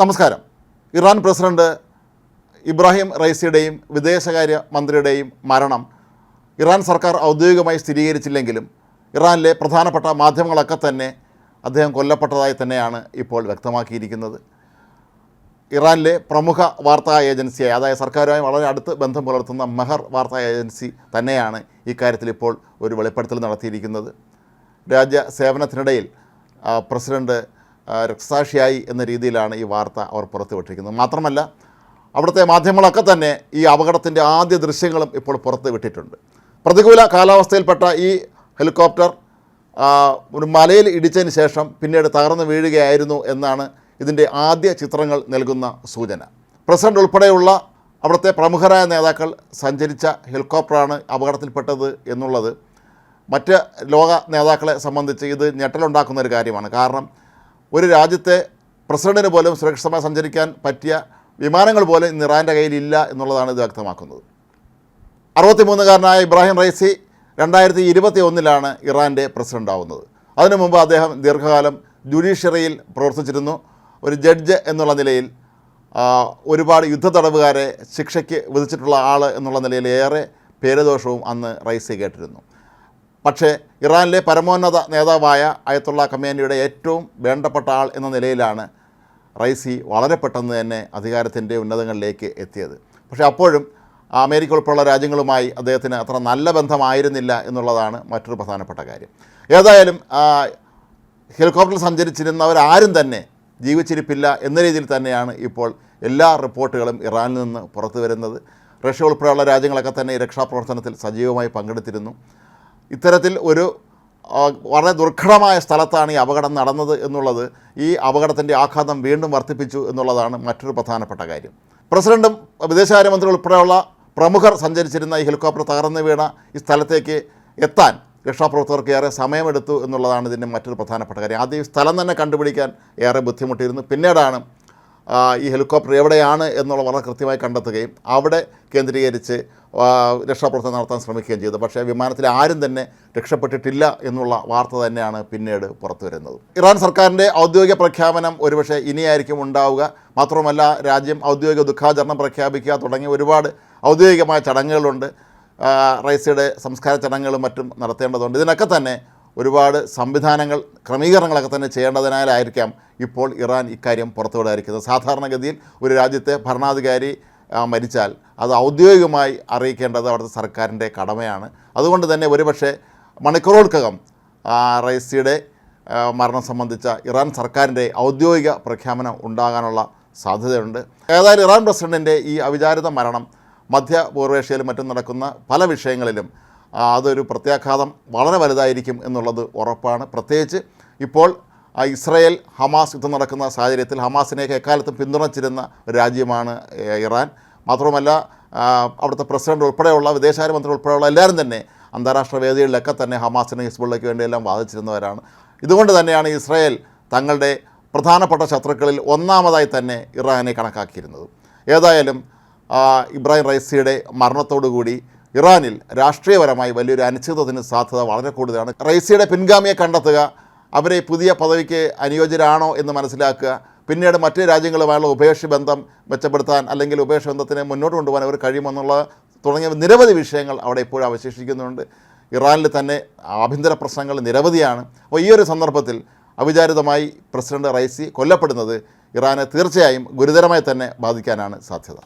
നമസ്കാരം. Iran president Ibrahim റൈസിയുടെയും വിദേശകാര്യ മന്ത്രിയുടെയും മരണം ഇറാൻ സർക്കാർ ഔദ്യോഗികമായി സ്ഥിരീകരിച്ചില്ലെങ്കിലും ഇറാനിലെ പ്രധാനപ്പെട്ട മാധ്യമങ്ങളൊക്കെ തന്നെ അദ്ദേഹം കൊല്ലപ്പെട്ടതായി തന്നെയാണ് ഇപ്പോൾ വ്യക്തമാക്കിയിരിക്കുന്നത്. ഇറാനിലെ പ്രമുഖ വാർത്താ ഏജൻസിയായ അതായത് സർക്കാരുമായി വളരെ അടുത്ത് ബന്ധം പുലർത്തുന്ന മെഹർ വാർത്താ ഏജൻസി തന്നെയാണ് ഇക്കാര്യത്തിൽ ഇപ്പോൾ ഒരു വെളിപ്പെടുത്തൽ നടത്തിയിരിക്കുന്നത്. രാജ്യ സേവനത്തിനിടയിൽ പ്രസിഡന്റ് രക്തസാക്ഷിയായി എന്ന രീതിയിലാണ് ഈ വാർത്ത അവർ പുറത്തുവിട്ടിരിക്കുന്നത്. മാത്രമല്ല അവിടുത്തെ മാധ്യമങ്ങളൊക്കെ തന്നെ ഈ അപകടത്തിന്റെ ആദ്യ ദൃശ്യങ്ങളും ഇപ്പോൾ പുറത്ത് വിട്ടിട്ടുണ്ട് പ്രതികൂല കാലാവസ്ഥയിൽപ്പെട്ട ഈ ഹെലികോപ്റ്റർ ഒരു മലയിൽ ഇടിച്ചതിന് ശേഷം പിന്നീട് തകർന്നു വീഴുകയായിരുന്നു എന്നാണ് ഇതിന്റെ ആദ്യ ചിത്രങ്ങൾ നൽകുന്ന സൂചന. പ്രസിഡന്റ് ഉൾപ്പെടെയുള്ള അവിടുത്തെ പ്രമുഖരായ നേതാക്കൾ സഞ്ചരിച്ച ഹെലികോപ്റ്ററാണ് അപകടത്തിൽപ്പെട്ടത് എന്നുള്ളത് മറ്റ് ലോക നേതാക്കളെ സംബന്ധിച്ച് ഇത് ഞെട്ടലുണ്ടാക്കുന്ന ഒരു കാര്യമാണ്. കാരണം ഒരു രാജ്യത്തെ പ്രസിഡന്റിന് പോലും സുരക്ഷിതമായി സഞ്ചരിക്കാൻ പറ്റിയ വിമാനങ്ങൾ പോലും ഇന്ന് ഇറാന്റെ കയ്യിലില്ല എന്നുള്ളതാണ് ഇത് വ്യക്തമാക്കുന്നത്. അറുപത്തിമൂന്നുകാരനായ ഇബ്രാഹിം റൈസി രണ്ടായിരത്തി ഇരുപത്തി ഒന്നിലാണ് ഇറാന്റെ പ്രസിഡന്റ് ആവുന്നത്. അതിനു മുമ്പ് അദ്ദേഹം ദീർഘകാലം ജുഡീഷ്യറിയിൽ പ്രവർത്തിച്ചിരുന്നു. ഒരു ജഡ്ജ് എന്നുള്ള നിലയിൽ ഒരുപാട് ഒരുപാട് യുദ്ധതടവുകാരെ ശിക്ഷയ്ക്ക് വിധിച്ചിട്ടുള്ള ആൾ എന്നുള്ള നിലയിൽ ഏറെ പേരുദോഷവും അന്ന് റൈസി കേട്ടിരുന്നു. പക്ഷേ ഇറാനിലെ പരമോന്നത നേതാവായ അയത്തുള്ള കമേനിയുടെ ഏറ്റവും വേണ്ടപ്പെട്ട ആൾ എന്ന നിലയിലാണ് റൈസി വളരെ പെട്ടെന്ന് തന്നെ അധികാരത്തിന്റെ ഉന്നതങ്ങളിലേക്ക് എത്തിയത്. പക്ഷേ അപ്പോഴും അമേരിക്ക ഉൾപ്പെടെയുള്ള രാജ്യങ്ങളുമായി അദ്ദേഹത്തിന് അത്ര നല്ല ബന്ധമായിരുന്നില്ല എന്നുള്ളതാണ് മറ്റൊരു പ്രധാനപ്പെട്ട കാര്യം. ഏതായാലും ഹെലികോപ്റ്ററിൽ സഞ്ചരിച്ചിരുന്നവരാരും തന്നെ ജീവിച്ചിരിപ്പില്ല എന്ന രീതിയിൽ തന്നെയാണ് ഇപ്പോൾ എല്ലാ റിപ്പോർട്ടുകളും ഇറാനിൽ നിന്ന് പുറത്തു വരുന്നത് റഷ്യ ഉൾപ്പെടെയുള്ള രാജ്യങ്ങളൊക്കെ തന്നെ രക്ഷാപ്രവർത്തനത്തിൽ സജീവമായി പങ്കെടുത്തിരുന്നു. ഇത്തരത്തിൽ ഒരു വളരെ ദുർഘടമായ സ്ഥലത്താണ് ഈ അപകടം നടന്നത് എന്നുള്ളത് ഈ അപകടത്തിന്റെ ആഘാതം വീണ്ടും വർദ്ധിപ്പിച്ചു എന്നുള്ളതാണ് മറ്റൊരു പ്രധാനപ്പെട്ട കാര്യം. പ്രസിഡന്റും വിദേശകാര്യമന്ത്രി ഉൾപ്പെടെയുള്ള പ്രമുഖർ സഞ്ചരിച്ചിരുന്ന ഈ ഹെലികോപ്റ്റർ തകർന്നു വീണ ഈ സ്ഥലത്തേക്ക് എത്താൻ രക്ഷാപ്രവർത്തകർക്ക് ഏറെ സമയമെടുത്തു എന്നുള്ളതാണ് ഇതിന്റെ മറ്റൊരു പ്രധാനപ്പെട്ട കാര്യം. ആദ്യം സ്ഥലം തന്നെ കണ്ടുപിടിക്കാൻ ഏറെ ബുദ്ധിമുട്ടിയിരുന്നു. പിന്നീടാണ് ഈ ഹെലികോപ്റ്റർ എവിടെയാണ് എന്നുള്ള വളരെ കൃത്യമായി കണ്ടെത്തുകയും അവിടെ കേന്ദ്രീകരിച്ച് രക്ഷാപ്രവർത്തനം നടത്താൻ ശ്രമിക്കുകയും ചെയ്തു. പക്ഷേ വിമാനത്തിൽ ആരും തന്നെ രക്ഷപ്പെട്ടിട്ടില്ല എന്നുള്ള വാർത്ത തന്നെയാണ് പിന്നീട് പുറത്തു വരുന്നത്. ഇറാൻ സർക്കാരിന്റെ ഔദ്യോഗിക പ്രഖ്യാപനം ഒരുപക്ഷെ ഇനിയായിരിക്കും ഉണ്ടാവുക. മാത്രമല്ല രാജ്യം ഔദ്യോഗിക ദുഃഖാചരണം പ്രഖ്യാപിക്കുക തുടങ്ങിയ ഒരുപാട് ഔദ്യോഗികമായ ചടങ്ങുകളുണ്ട്. റൈസയുടെ സംസ്കാര ചടങ്ങുകളും മറ്റും നടത്തേണ്ടതുണ്ട്. ഇതിനൊക്കെ തന്നെ ഒരുപാട് സംവിധാനങ്ങൾ ക്രമീകരണങ്ങളൊക്കെ തന്നെ ചെയ്യേണ്ടതിനാലായിരിക്കാം ഇപ്പോൾ ഇറാൻ ഇക്കാര്യം പുറത്തുവിടാതിരിക്കുന്നത്. സാധാരണഗതിയിൽ ഒരു രാജ്യത്തെ ഭരണാധികാരി മരിച്ചാൽ അത് ഔദ്യോഗികമായി അറിയിക്കേണ്ടത് അവിടുത്തെ സർക്കാരിന്റെ കടമയാണ്. അതുകൊണ്ട് തന്നെ ഒരുപക്ഷെ മണിക്കൂറുകൾക്കകം റൈസിയുടെ മരണം സംബന്ധിച്ച ഇറാൻ സർക്കാരിന്റെ ഔദ്യോഗിക പ്രഖ്യാപനം ഉണ്ടാകാനുള്ള സാധ്യതയുണ്ട്. ഏതായാലും ഇറാൻ പ്രസിഡന്റിന്റെ ഈ അവിചാരിത മരണം മധ്യ പൂർവേഷ്യയിലും മറ്റും നടക്കുന്ന പല വിഷയങ്ങളിലും അതൊരു പ്രത്യാഘാതം വളരെ വലുതായിരിക്കും എന്നുള്ളത് ഉറപ്പാണ്. പ്രത്യേകിച്ച് ഇപ്പോൾ ഇസ്രയേൽ ഹമാസ് യുദ്ധം നടക്കുന്ന സാഹചര്യത്തിൽ ഹമാസിനെയൊക്കെ എക്കാലത്തും പിന്തുണച്ചിരുന്ന രാജ്യമാണ് ഇറാൻ. മാത്രമല്ല ആ, അവിടുത്തെ പ്രസിഡന്റ് ഉൾപ്പെടെയുള്ള വിദേശകാര്യമന്ത്രി ഉൾപ്പെടെയുള്ള എല്ലാവരും തന്നെ അന്താരാഷ്ട്ര വേദികളിലൊക്കെ തന്നെ ഹമാസിന് ഹിസ്ബുള്ളയ്ക്ക് വേണ്ടിയെല്ലാം വാദിച്ചിരുന്നവരാണ്. ഇതുകൊണ്ട് തന്നെയാണ് ഇസ്രയേൽ തങ്ങളുടെ പ്രധാനപ്പെട്ട ശത്രുക്കളിൽ ഒന്നാമതായി തന്നെ ഇറാനെ കണക്കാക്കിയിരുന്നത്. ഏതായാലും ഇബ്രാഹിം റൈസിയുടെ മരണത്തോടുകൂടി ഇറാനിൽ രാഷ്ട്രീയപരമായി വലിയൊരു അനിശ്ചിതത്വത്തിന് സാധ്യത വളരെ കൂടുതലാണ്. റൈസിയുടെ പിൻഗാമിയെ കണ്ടെത്തുക അവരെ പുതിയ പദവിക്ക് അനുയോജ്യരാണോ എന്ന് മനസ്സിലാക്കുക പിന്നീട് മറ്റ് രാജ്യങ്ങളുമായുള്ള ഉഭയകക്ഷി ബന്ധം മെച്ചപ്പെടുത്താൻ അല്ലെങ്കിൽ ഉഭയകക്ഷി ബന്ധത്തിനെ മുന്നോട്ട് കൊണ്ടുപോകാൻ അവർ കഴിയുമെന്നുള്ള തുടങ്ങിയ നിരവധി വിഷയങ്ങൾ അവിടെ ഇപ്പോഴും അവശേഷിക്കുന്നുണ്ട്. ഇറാനിൽ തന്നെ ആഭ്യന്തര പ്രശ്നങ്ങൾ നിരവധിയാണ്. അപ്പോൾ ഈ ഒരു സന്ദർഭത്തിൽ അവിചാരിതമായി പ്രസിഡന്റ് റൈസി കൊല്ലപ്പെടുന്നത് ഇറാനെ തീർച്ചയായും ഗുരുതരമായി തന്നെ ബാധിക്കാനാണ് സാധ്യത.